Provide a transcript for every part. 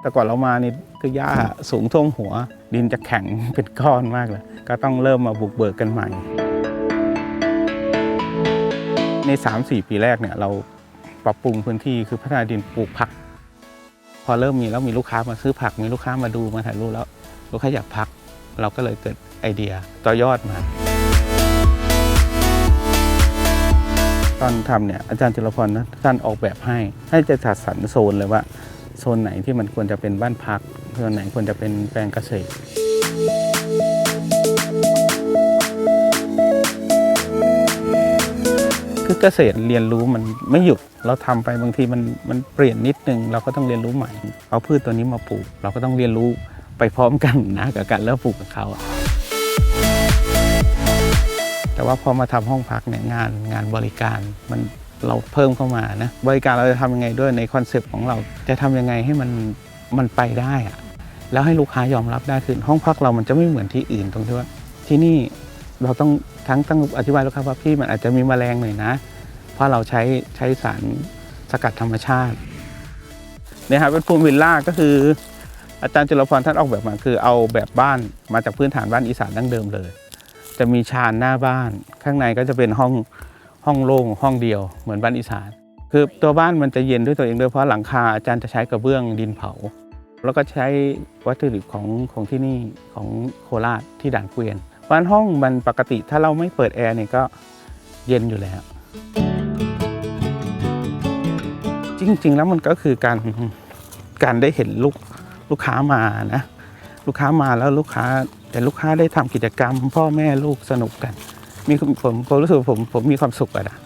แต่ก่อนเรามานี่คือหญ้าสูงท่วมหัว ดินจะแข็งเป็นก้อนมากเลยก็ต้องเริ่มมาบุกเบิกกันใหม่ ใน 3-4 ปีแรกเนี่ยเราปรับปรุงพื้นที่คือพัฒนาดินปลูกผัก พอเริ่มมีแล้วมีลูกค้ามาซื้อผัก มีลูกค้ามาดูมาถ่ายรูปแล้วลูกค้าอยากพัก เราก็เลยเกิดไอเดียต่อยอดมา ตอนทำเนี่ยอาจารย์จิรพรนะท่านออกแบบให้ให้จะจัดสรรโซนเลยว่า โซนไหนที่มันควรจะเป็นบ้านพักโซนไหนควรจะเป็นแปลงเกษตรคือเกษตรเรียนรู้มันไม่หยุดเราทำไปบางทีมันมันเปลี่ยนนิดนึง เราก็ต้องเรียนรู้ใหม่ เอาพืชตัวนี้มาปลูก เราก็ต้องเรียนรู้ไปพร้อมกันนะกับการเริ่มปลูกกับเขาแต่ว่าพอมาทำห้องพักเนี่ยงานงานบริการมัน เราเพิ่มเข้ามานะบริการเราจะทำยังไงด้วยในคอนเซปต์ของเราจะทำยังไงให้มันมันไปได้อะแล้วให้ลูกค้ายอมรับได้คือห้องพักเรามันจะไม่เหมือนที่อื่นตรงที่ว่า ที่นี่เราต้องทั้งต้องอธิบายลูกค้าว่าพี่มันอาจจะมีแมลงหน่อยนะ เพราะเราใช้ใช้สารสกัดธรรมชาติเนี่ยครับเป็นภูมิวิลล่าก็คืออาจารย์จุลพรท่านออกแบบมาคือเอาแบบบ้านมาจากพื้นฐานบ้านอีสานดั้งเดิมเลย จะมีชานหน้าบ้านข้างในก็จะเป็นห้อง ห้องโล่งห้องเดียวเหมือนบ้านอีสาน คือตัวบ้านมันจะเย็นด้วยตัวเองด้วยเพราะหลังคาอาจารย์จะใช้กระเบื้องดินเผา แล้วก็ใช้วัตถุดิบของของที่นี่ของโคราชที่ด่านเกวียนบ้านห้องมันปกติถ้าเราไม่เปิดแอร์เนี่ยก็เย็นอยู่แล้ว จริง ๆ แล้วมันก็คือการการได้เห็นลูกลูกค้ามานะ ลูกค้ามาแล้วลูกค้าแต่ลูกค้าได้ทำกิจกรรม พ่อแม่ลูกสนุกกัน มีผมผมผมรู้สึกผมผมมีความสุขอะนะ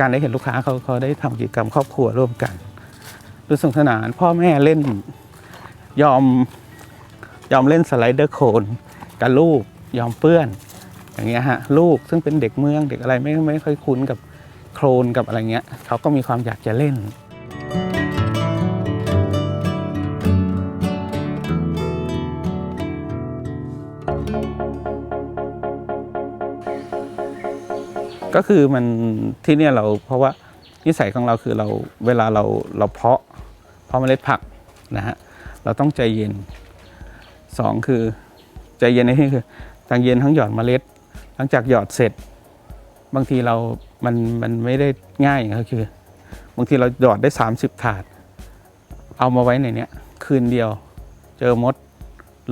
การได้เห็นลูกค้าเขาเขาได้ทำกิจกรรมครอบครัวร่วมกันรู้สนุกสนาน พ่อแม่เล่นยอมยอมเล่นสไลเดอร์โคนกับลูกยอมเปื้อน อย่างเงี้ยฮะลูกซึ่งเป็นเด็กเมืองเด็กอะไรไม่ไม่ค่อยคุ้นกับโครนกับอะไรเงี้ยเขาก็มีความอยากจะเล่น ก็คือมันที่เนี่ยเราเพราะว่านิสัยของเราคือเราเวลาเราเราเพาะเพาะเมล็ดผักนะฮะเราต้องใจเย็นสองคือใจเย็นในที่คือทั้งเย็นทั้งหยอดเมล็ด หลังจากหยอดเสร็จ บางทีเรา มันมันไม่ได้ง่ายอย่างนั้คือ บางทีเราหยอดได้ 30 ถาด เอามาไว้ในเนี้ยคืนเดียว เจอมด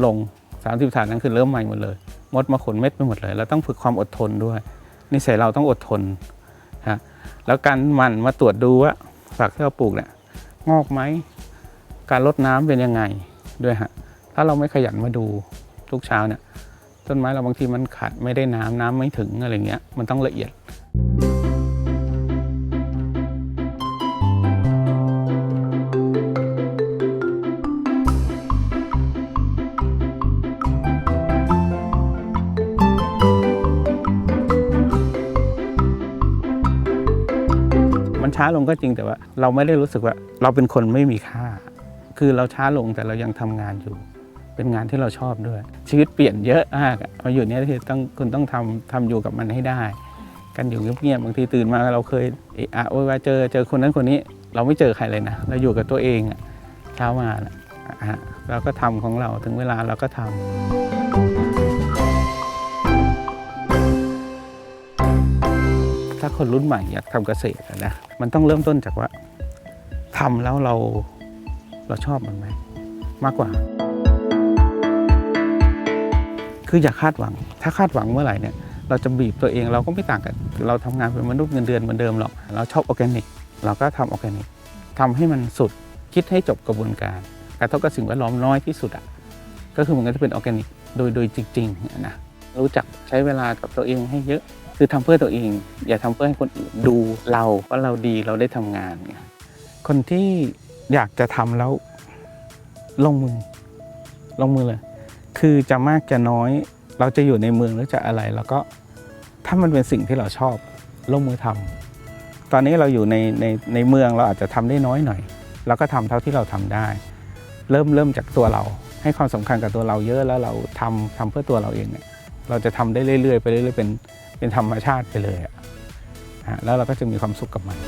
ลง 30 ถาดนั้นคือเริ่มใหม่หมดเลย มดมาขนเม็ดไปหมดเลยแล้วต้องฝึกความอดทนด้วย นิสัยเราต้องอดทนฮะแล้วการหมันมาตรวจดูว่าฝักที่เราปลูกเนี่ยงอกไหมการลดน้ำเป็นยังไงด้วยฮะถ้าเราไม่ขยันมาดูทุกเช้าเนี่ยต้นไม้เราบางทีมันขาดไม่ได้น้ำน้ำไม่ถึงอะไรเงี้ยมันต้องละเอียด ช้าลงก็จริงแต่ว่า เราไม่ได้รู้สึกว่าเราเป็นคนไม่มีค่า คือเราช้าลงแต่เรายังทำงานอยู่ เป็นงานที่เราชอบด้วย ชีวิตเปลี่ยนเยอะมากอะมาอยู่เนี้ยคือต้องคุณต้องทำทำอยู่กับมันให้ได้ กันอยู่เงียบๆบางทีตื่นมาเราเคยเอะอะโวยวาเจอเจอคนนั้นคนนี้ เราไม่เจอใครเลยนะเราอยู่กับตัวเองอะเช้ามาเราก็ทำของเราถึงเวลาเราก็ทำ ถ้าคนรุ่นใหม่อยากทำเกษตรนะมันต้องเริ่มต้นจากว่าทำแล้วเราเราชอบมันไหมมากกว่า คืออย่าคาดหวัง ถ้าคาดหวังเมื่อไหร่เนี่ย เราจะบีบตัวเองเราก็ไม่ต่างกัน เราทำงานเป็นมนุษย์เงินเดือนเหมือนเดิมหรอก เราชอบออร์แกนิก เราก็ทำออร์แกนิกทำให้มันสุดคิดให้จบกระบวนการ กระทบกับสิ่งแวดล้อมน้อยที่สุดอะก็คือมันก็จะเป็นออร์แกนิกโดยโดยจริงๆนะรู้จักใช้เวลากับตัวเองให้เยอะ คือทำเพื่อตัวเอง อย่าทำเพื่อให้คนอื่นดูเราว่าเราดีเราได้ทำงานไงคนที่อยากจะทำแล้วลงมือลงมือเลย คือจะมากจะน้อย เราจะอยู่ในเมืองหรือจะอะไร แล้วก็ถ้ามันเป็นสิ่งที่เราชอบลงมือทำตอนนี้เราอยู่ในในในเมืองเราอาจจะทำได้น้อยหน่อยเราก็ทำเท่าที่เราทำได้ เริ่มเริ่มจากตัวเรา ให้ความสำคัญกับตัวเราเยอะแล้วเราทำทำเพื่อตัวเราเองเนี่ยเราจะทำได้เรื่อยๆไปเรื่อยๆเป็น เป็นธรรมชาติไปเลยแล้วเราก็จะมีความสุขกับมัน